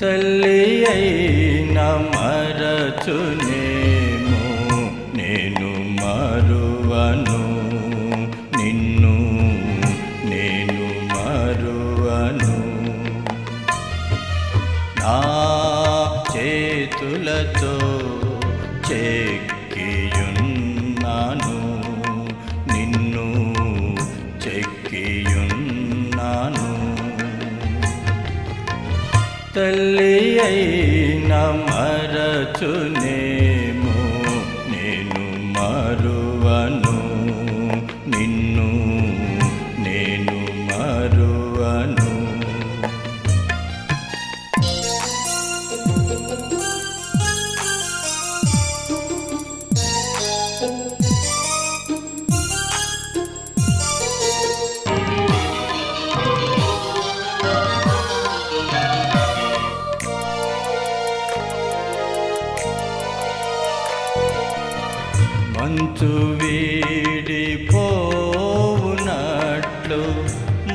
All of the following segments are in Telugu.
తల్లి అయిన మరచునేమో నేను మరువను. నిన్ను నేను మరువను. నా చేతులతో చెక్కియున్నాను. తల్లి అయిన మరచునే.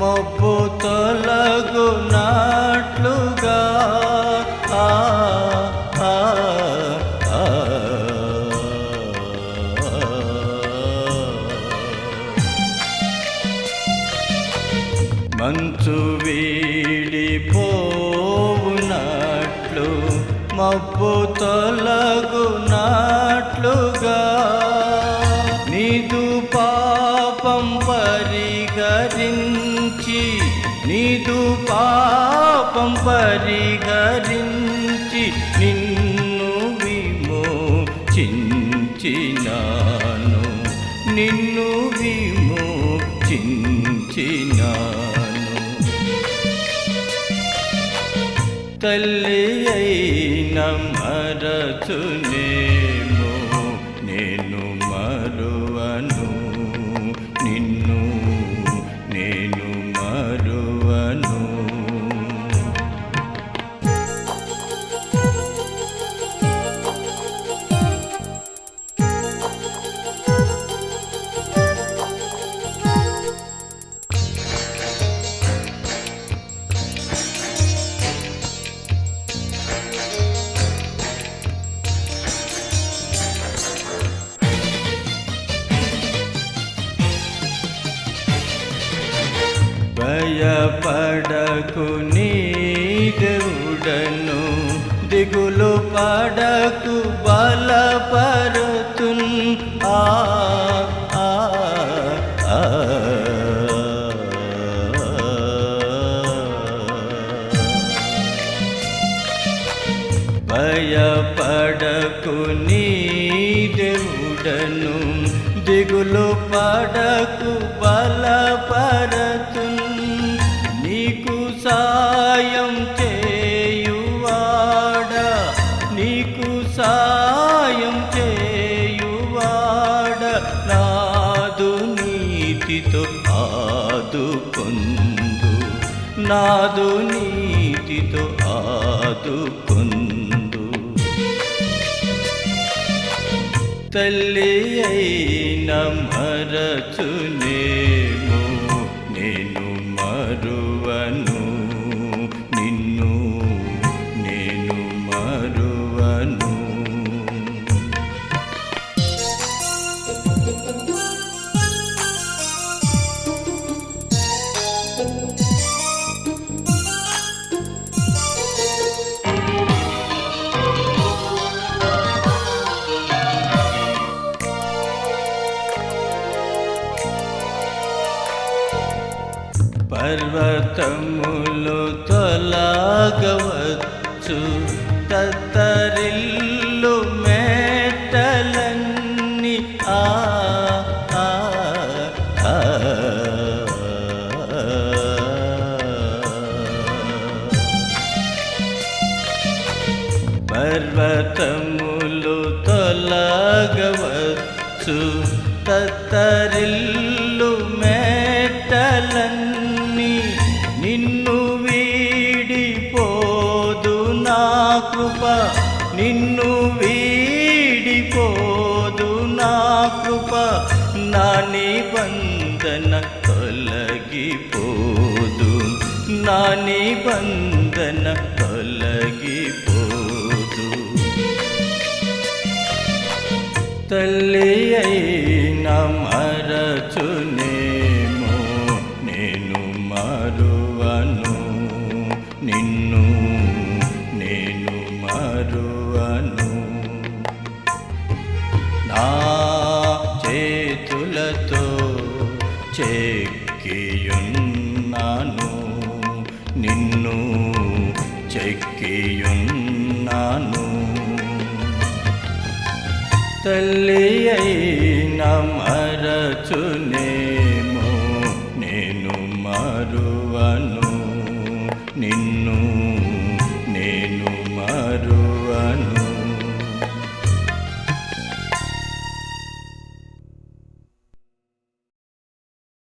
మబ్బు తొలగునట్లుగా మంచు వీడిపోవునట్లు మబ్బు తొలగునట్లుగా నీదు ఇటు పాపం పరిహరించి నిన్ను విమోచించినాను. నిన్ను విమోచించినాను. తల్లి అయిన మరచునే భయపడకు నీ దేవుడను. దిగులు పడకు బలపరుతున్. ఆ ఆ, ఆ. భయపడకు నీ దేవుడను. దిగులు పడకు బలపరతు నీతితో ఆదుకొందు. నాదు నీతితో ఆదుకొందు. తల్లి అయిన మరచునే పర్వతములు తొలగవచ్చు. తత్తరిల్లు మేటలన్నీ ఆ పర్వతములు తొలగవచ్చు. తత్తరిల్లు కృప నిన్ను వీడిపోదు నా కృప. నా నిబంధన తొలగిపోదు. నా నిబంధన తొలగిపోదు. తల్లి అయ్యి చెక్కియున్నాను తల్లి అయిన మరచునేమో నేను మరువను. నిన్న